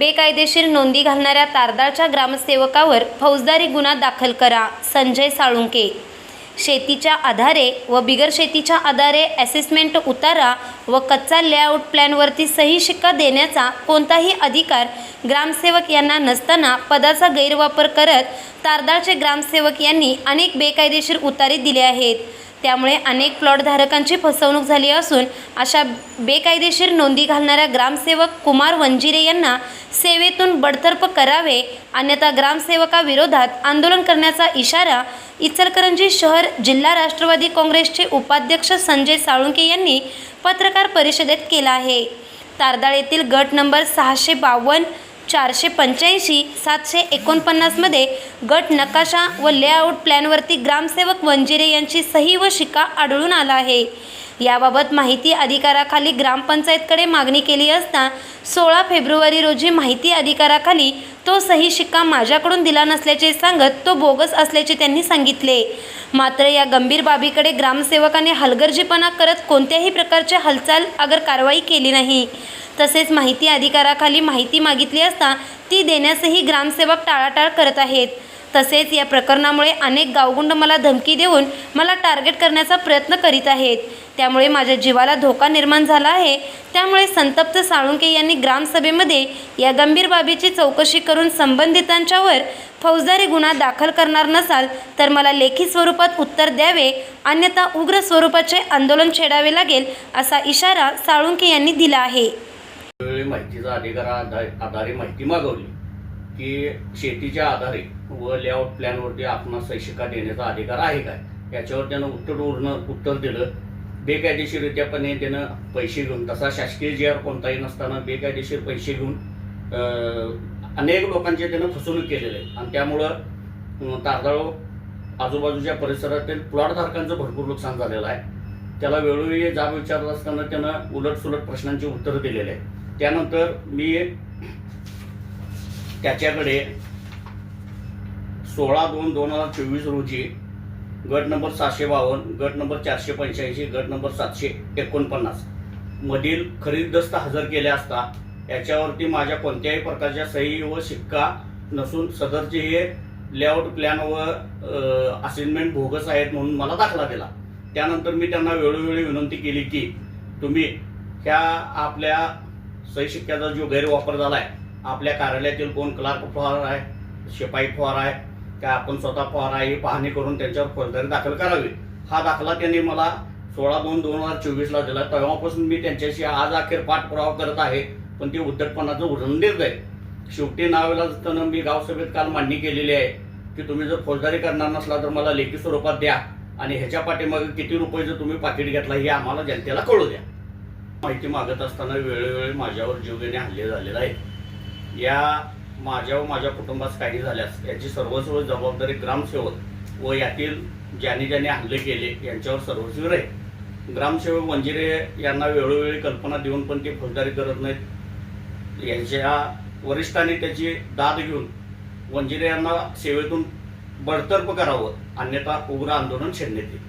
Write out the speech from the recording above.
बेकायदेशीर नोंदी घालणाऱ्या तारदाळच्या ग्रामसेवकावर फौजदारी गुन्हा दाखल करा संजय साळुंके. शेतीच्या आधारे व बिगर शेतीच्या आधारे असेसमेंट उतारा व कच्चा लेआउट प्लॅनवरती सही शिक्का देण्याचा कोणताही अधिकार ग्रामसेवक यांना नसताना पदाचा गैरवापर करत तारदाळचे ग्रामसेवक यांनी अनेक बेकायदेशीर उतारे दिले आहेत. त्यामुळे अनेक प्लॉटधारकांची फसवणूक झाली असून अशा बेकायदेशीर नोंदी घालणाऱ्या ग्रामसेवक कुमार वंजिरे यांना सेवेतून बडतर्फ करावे अन्यथा ग्रामसेवकाविरोधात आंदोलन करण्याचा इशारा इचलकरंजी शहर जिल्हा राष्ट्रवादी काँग्रेसचे उपाध्यक्ष संजय साळुंके यांनी पत्रकार परिषदेत केला आहे. तारदाळ येथील गट नंबर सहाशे बावन्न चारशे पंच्याऐंशी सातशे एकोणपन्नासमध्ये गट नकाशा व लेआउट प्लॅनवरती ग्रामसेवक वंजिरे यांची सही व शिक्का आढळून आला आहे. याबाबत माहिती अधिकाराखाली ग्रामपंचायतकडे मागणी केली असता सोळा फेब्रुवारी रोजी माहिती अधिकाराखाली तो सही शिक्का माझ्याकडून दिला नसल्याचे सांगत तो बोगस असल्याचे त्यांनी सांगितले. मात्र या गंभीर बाबीकडे ग्रामसेवकाने हलगर्जीपणा करत कोणत्याही प्रकारचे हालचाल अगर कारवाई केली नाही. तसेच माहिती अधिकाराखाली माहिती मागितली असता ती देण्यासही ग्रामसेवक टाळाटाळ करत आहेत. तसेच या प्रकरणामुळे अनेक गावगुंड मला धमकी देऊन मला टार्गेट करण्याचा प्रयत्न करीत आहेत. त्यामुळे माझ्या जीवाला धोका निर्माण झाला आहे. त्यामुळे संतप्त साळुंके यांनी ग्रामसभेमध्ये या गंभीर बाबीची चौकशी करून संबंधितांच्यावर फौजदारी गुन्हा दाखल करणार नसाल तर मला लेखी स्वरूपात उत्तर द्यावे अन्यथा उग्र स्वरूपाचे आंदोलन छेडावे लागेल असा इशारा साळुंके यांनी दिला आहे. माहितीचा अधिकार आधार- आधारे माहिती मागवली की शेतीच्या आधारे व लेआउट प्लॅनवरती आपणास शिक्का देण्याचा अधिकार आहे काय? याच्यावर त्यानं उत्तर उरणं उत्तर दिलं. बेकायदेशीररित्यापणे त्यानं पैसे घेऊन तसा शासकीय जी आर कोणताही नसताना बेकायदेशीर पैसे घेऊन अनेक लोकांचे त्यानं फसवणूक केलेली आहे. आणि त्यामुळं तारदाळो आजूबाजूच्या परिसरातील प्लॉटधारकांचं भरपूर नुकसान झालेलं आहे. त्याला वेळोवेळी जाब विचारत असताना त्यानं उलटसुलट प्रश्नांची उत्तरं दिलेली आहे त्यानंतर मी त्याच्याकडे सोळा दोन दोन हजार चोवीस रोजी गट नंबर सातशे बावन्न गट नंबर चारशे पंच्याऐंशी गट नंबर सातशे एकोणपन्नास मधील खरीद दस्त हजर केले असता याच्यावरती माझ्या कोणत्याही प्रकारच्या सही व शिक्का नसून सदरचे हे लेआउट प्लॅन व असाइनमेंट भोगस आहेत म्हणून मला दाखला दिला त्यानंतर मी त्यांना वेळोवेळी विनंती केली की तुम्ही ह्या आपल्या सही शिक्क्याचा जो गैरवापर झाला आहे आपल्या कार्यालयातील कोण क्लार्क फॉर आहे शिपाई फॉर आहे काय आपण स्वतः फॉर आहे ही पाहणी करून त्यांच्यावर फौजदारी दाखल करावी. हा दाखला त्यांनी मला सोळा दोन दोन हजार चोवीसला दिला. तेव्हापासून मी त्यांच्याशी आज अखेर पाठपुरावा करत आहे पण ते उद्धटपणाचं उदाहरण देत आहे. शेवटी नावेला असताना मी गावसभेत काल मांडणी केलेली आहे की तुम्ही जर फौजदारी करणार नसला तर मला लेखी स्वरूपात द्या आणि ह्याच्या पाठीमागे किती रुपयाचं तुम्ही पाकिट घेतला हे आम्हाला जनतेला कळू द्या. माहिती मागत असताना वेळोवेळी माझ्यावर जीवघेणे हल्ले झालेले आहेत. या माझ्या व माझ्या कुटुंबास काही झाल्यास याची सर्वस्व जबाबदारी ग्रामसेवक व यातील ज्यांनी ज्यांनी हल्ले केले यांच्यावर सर्वस्वी आहे ग्रामसेवक वंजिरे यांना वेळोवेळी कल्पना देऊन पण ते फौजदारी करत नाहीत. यांच्या वरिष्ठांनी त्याची दाद घेऊन वंजिरे यांना सेवेतून बडतर्फ करावं अन्यथा उग्र आंदोलन छेडण्यात येईल.